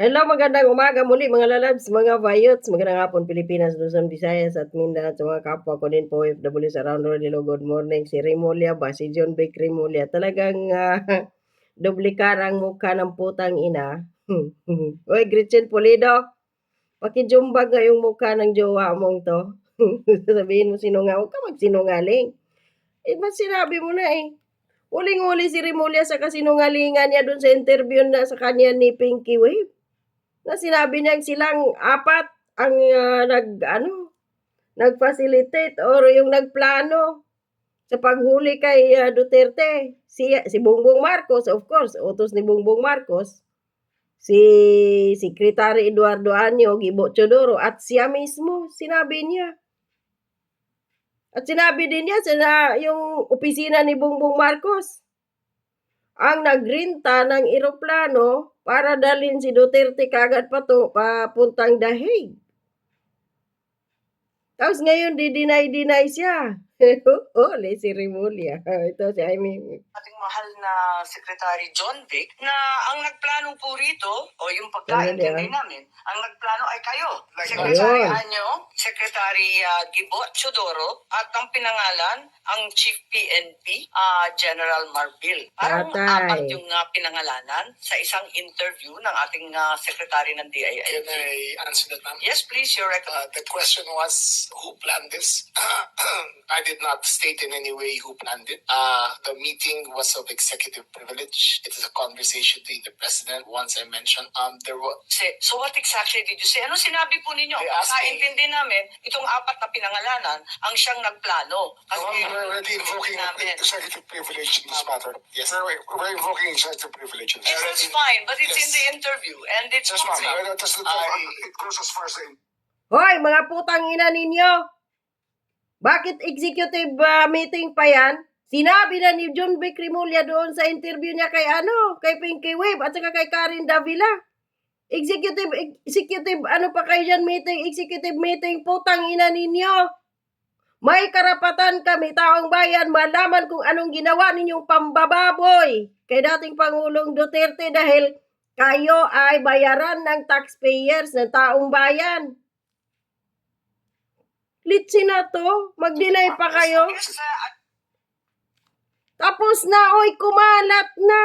Hello, magandang umaga muli mga lalabs, mga vayots, magandang hapon Pilipinas, Luzon, Visayas at Mindanao sa mga kapwa ko din po OFW sa world. Hello, good morning. Si Remulia ba? Si John Beck Remulia. Talagang uh, doble karang mukha ng putang ina. Oy, Gretchen Pulido, pakijumbag nga yung mukha ng jowa mong to. Sabihin mo sinungaling, huwag ka magsinungaling. Eh, ba't sinabi mo na eh? Uling-uli si Remulia sa kasinungalingan niya dun sa interview na sa kanya ni Pinky Wave na sinabi niya silang apat ang ah, nag ano nag-facilitate or yung nagplano sa paghuli kay ah, Duterte. Si si Bongbong Marcos of course utos ni Bongbong Marcos. Si Secretary Eduardo Anyo Gibo Chodoro at siya mismo sinabi niya. At sinabi din niya sa yung opisina ni Bongbong Marcos ang nagrinta ng eroplano para dalhin si Duterte kagad pato, papuntang Dahig. Tapos ngayon, di-deny-deny siya. oh, si Remulia. Ito si Amy. ating mahal na Secretary John Vic na ang nagplano po rito, o yung pagkaintindi Ganun yan. namin, ang nagplano ay kayo. Secretary Ayun. Anyo, Secretary uh, Gibo Chodoro, at ang pinangalan, ang Chief PNP, ah, General Marbil. Parang Tatay. apat yung uh, pinangalanan sa isang interview ng ating uh, Secretary ng Can DILG. I answer that, ma'am? Yes, please, your rec- Uh, the question was who planned this? I did not state in any way who planned it. Uh, the meeting was of executive privilege. It is a conversation between the president. Once I mentioned, um, there was Say, so what exactly did you say? Ano sinabi po ninyo? They asked me- Kaintindi namin, itong apat na pinangalanan, ang siyang nagplano. Kasi We're already invoking namin. executive privilege in this matter. Yes. We're, we're invoking executive privilege in this. This is fine, but it's in Yes. the interview and it's Yes, That's I- it goes as far as the Hoy, mga putang ina ninyo! Bakit executive ah, meeting pa yan? Sinabi na ni John Vic Remulla doon sa interview niya kay ano, kay Pinky Wave at saka kay Karin Davila. Executive, executive, ano pa kayo dyan meeting, executive meeting, putang ina ninyo. May karapatan kami, taong bayan, malaman kung anong ginawa ninyong pambababoy kay dating Pangulong Duterte dahil kayo ay bayaran ng taxpayers ng taong bayan. Litsi na to. Mag-deny pa kayo. Tapos na, oy, kumalat na.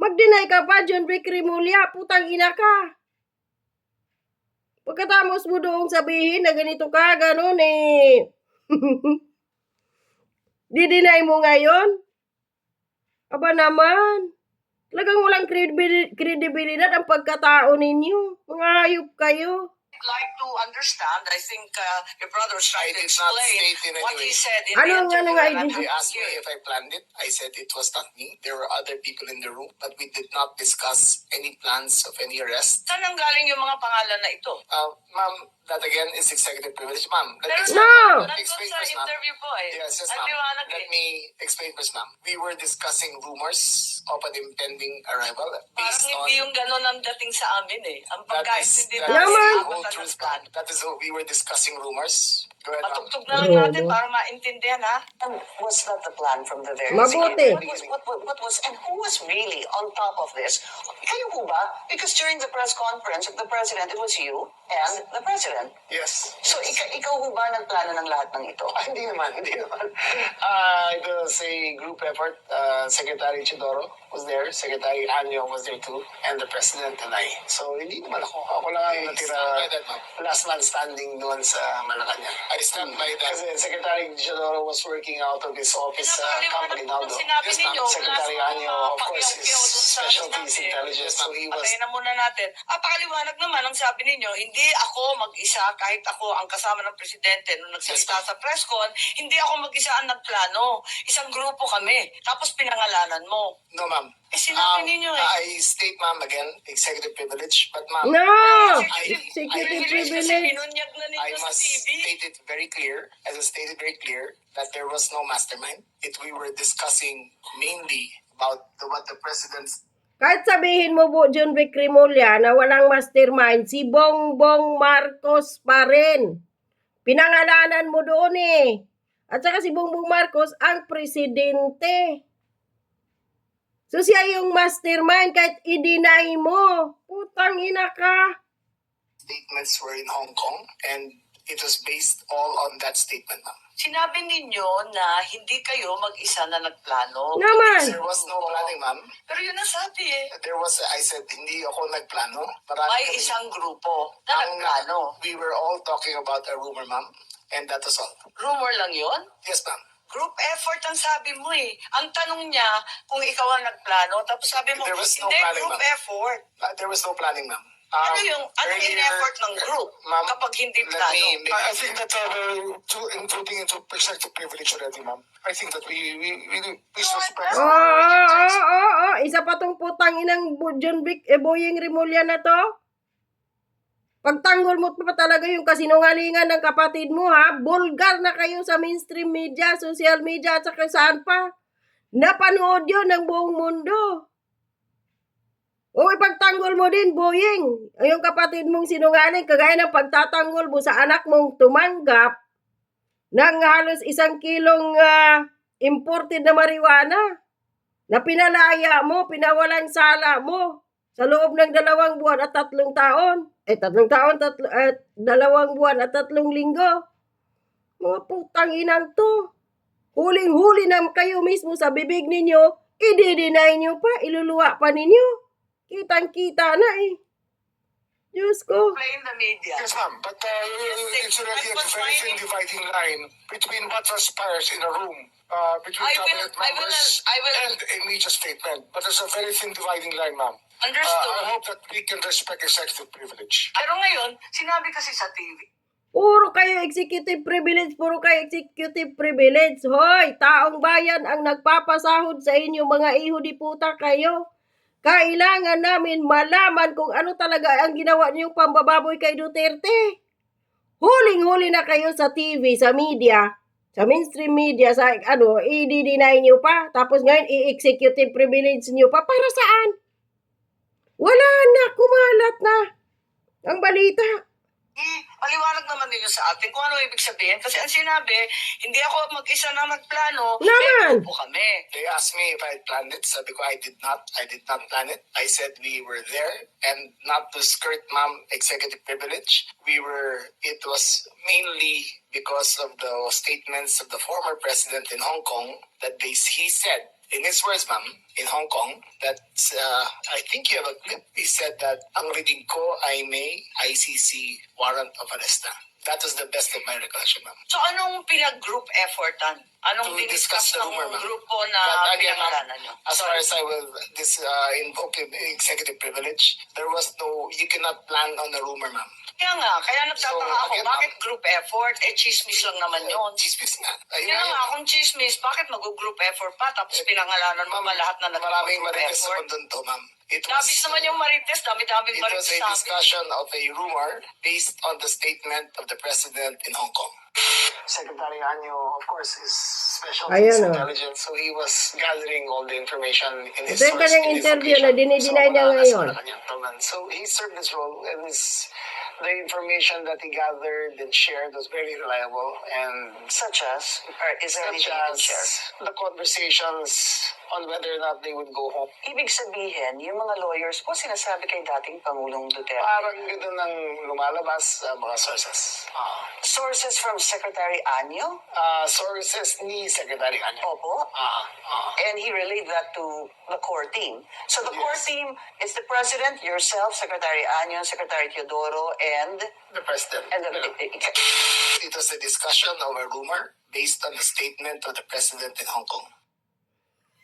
Mag-deny ka pa, John Vic Remulla. Putang ina ka. Pagkatapos mo doong sabihin na ganito ka, ganun eh. Di-deny mo ngayon? Aba naman. Talagang walang credibil- credibilidad ang pagkatao ninyo. Mga hayop kayo. I'd like to understand. I think uh, your brother trying to explain what he way. said in Ano the interview. and ID? They happy asked me if I planned it. I said it was not me. There were other people in the room, but we did not discuss any plans of any arrest. Saan ang galing yung mga pangalan na ito? Uh, ma'am, that again is executive privilege. Ma'am, let me Pero explain. No! Let explain first, ma'am. interview po eh. Yes, yes, ma'am. Let eh. me explain first, ma'am. We were discussing rumors of an impending arrival Parang based on hindi yung gano'n ang dating sa amin eh. Ang pagkaintindi namin Naman. The apat whole na truth, nagplano. ma'am. That is what we were discussing rumors. Patugtog na lang natin para maintindihan ha. was not the plan from the very Mabuti. beginning. What was, what, what, what was, and who was really on top of this? Kayo po ba? Because during the press conference of the president, it was you and the president. Yes. So, ikaw, ikaw po ba nagplano ng lahat ng ito? Ah, hindi naman, hindi naman. Uh, it was a group effort. Uh, Secretary Chidoro was there, Secretary Anyo was there too, and the President and I. So, hindi naman ako. Ako lang ang natira last man standing doon sa Malacanang. I stand by that. Kasi Secretary Chidoro was working out of his office sa uh, po Rinaldo. kung sinabi Yes, ma'am. ninyo. Secretary last Anyo, of course, is specialty is intelligence. So, he was Patayin na muna natin. Ah, pakaliwanag naman ang sabi ninyo, hindi ako mag-isa kahit ako ang kasama ng presidente nung nagsalita Yes, sa press con, hindi ako mag-isa ang nagplano. Isang grupo kami. Tapos pinangalanan mo. No, ma'am. Eh, sinabi Um, ninyo eh. I state, ma'am, again, executive privilege. But, ma'am, No! I- Executive Privilege kasi privilege. pinunyag na I ninyo sa must TV. state it very clear, as I stated very clear, that there was no mastermind. It we were discussing mainly about the, what the president's Kahit sabihin mo po, John Vic Remulla, na walang mastermind, si Bongbong Marcos pa rin. Pinangalanan mo doon eh. At saka si Bongbong Marcos ang presidente. So siya yung mastermind kahit i-deny mo. Putang ina ka. Statements were in Hong Kong and it was based all on that statement, ma'am. Sinabi ninyo na hindi kayo mag-isa na nagplano. Naman. There was no planning, ma'am. Pero yun ang sabi eh. There was, I said, hindi ako nagplano. Marami May kami- isang grupo na Ang- nagplano. We were all talking about a rumor, ma'am. And that was all. Rumor lang yon. Yes, ma'am. Group effort ang sabi mo eh. Ang tanong niya kung ikaw ang nagplano, tapos sabi mo, There was no hindi, planning, group ma'am. effort. Uh, there was no planning, ma'am. Ano Um, yung, ano yung effort ng group Ma'am, kapag hindi plano? me I, think that uh, to, including into executive privilege already, ma'am. I think that we we we, we No, suspect. Oo, oo, oo, oo. Isa pa tong putang inang John Vic, eh, Boyeng Rimulya na to. Pagtanggol mo pa talaga yung kasinungalingan ng kapatid mo, ha? Bulgar na kayo sa mainstream media, social media, at saka saan pa. Napanood yun ng buong mundo. O ipagtanggol mo din, Boyeng. Yung kapatid mong sinungaling, kagaya ng pagtatanggol mo sa anak mong tumanggap ng halos isang kilong ah, imported na marijuana na pinalaya mo, pinawalan sala mo sa loob ng dalawang buwan at tatlong taon. Eh, tatlong taon, tatlo, at dalawang buwan at tatlong linggo. Mga putang inang to. Huling-huli na kayo mismo sa bibig ninyo, i-deny nyo pa, iluluwa pa ninyo. Kitang-kita na eh. Diyos ko. Play in the media. Yes, ma'am. But uh, it's already a very thin dividing line between what transpires in a room uh, between I will- cabinet I will- members I will- and a media statement. But there's a very thin dividing line, ma'am. Uh, Understood. I hope that we can respect executive privilege. Pero ngayon, sinabi kasi sa TV, Puro kayo executive privilege, puro kayo executive privilege. Hoy, taong bayan ang nagpapasahod sa inyo, mga iho di puta kayo. Kailangan namin malaman kung ano talaga ang ginawa niyong pambababoy kay Duterte. Huling-huli na kayo sa TV, sa media, sa mainstream media, sa ano, i-deny niyo pa. Tapos ngayon, i-executive privilege niyo pa. Para saan? Wala na, kumalat na. Ang balita. Eh, paliwanag naman ninyo sa atin kung ano ibig sabihin. Kasi ang sinabi, hindi ako mag-isa na magplano, Naman. grupo kami. They asked me if I had planned it. Sabi ko, I did not. I did not plan it. I said we were there and not to skirt ma'am executive privilege. We were, it was mainly because of the statements of the former president in Hong Kong that they, he said, in his words, ma'am, in Hong Kong, that uh, I think you have a clip. He said that ang reading ko ay may ICC warrant of arrest na. That was the best of my recollection, ma'am. So anong pinag-group effortan? Anong To discuss the rumor, ma'am. grupo na But again, ma'am, pinangalanan nyo? as far as I will this uh, invoke executive privilege, there was no, you cannot plan on a rumor, ma'am. Kaya nga, kaya nagtataka So, ako, again, bakit group effort? Eh, chismis lang naman yun. Chismis nga. Ayun Kaya nga kung chismis, bakit mag-group effort pa? Tapos pinangalanan mo pa lahat na maraming nag-group marites sa effort. to, ma'am. It was, Labis naman yung marites, dami-daming it was marites a sa discussion of a rumor based on the statement of the president in Hong Kong. Secretary Anyo, of course, is special Ayan, oh. intelligence, so he was gathering all the information in his Ito yung source, kanyang in his interview location. na dinideny So, niya wala ngayon. kanyang. So he served his role and his the information that he gathered and shared was very reliable and Such as, or is there such anything you can as share? the conversations on whether or not they would go home. Ibig sabihin, yung mga lawyers po sinasabi kay dating Pangulong Duterte. Parang gano'n ang lumalabas sa mga sources. Ah. Sources from Secretary Anyo? Ah, sources ni Secretary Anyo. Opo. Ah, ah. And he relayed that to the core team. So the core Yes. team is the President, yourself, Secretary Anyo, Secretary Teodoro, and, The President. and the, Yeah. It was a discussion a rumor based on the statement of the President in Hong Kong.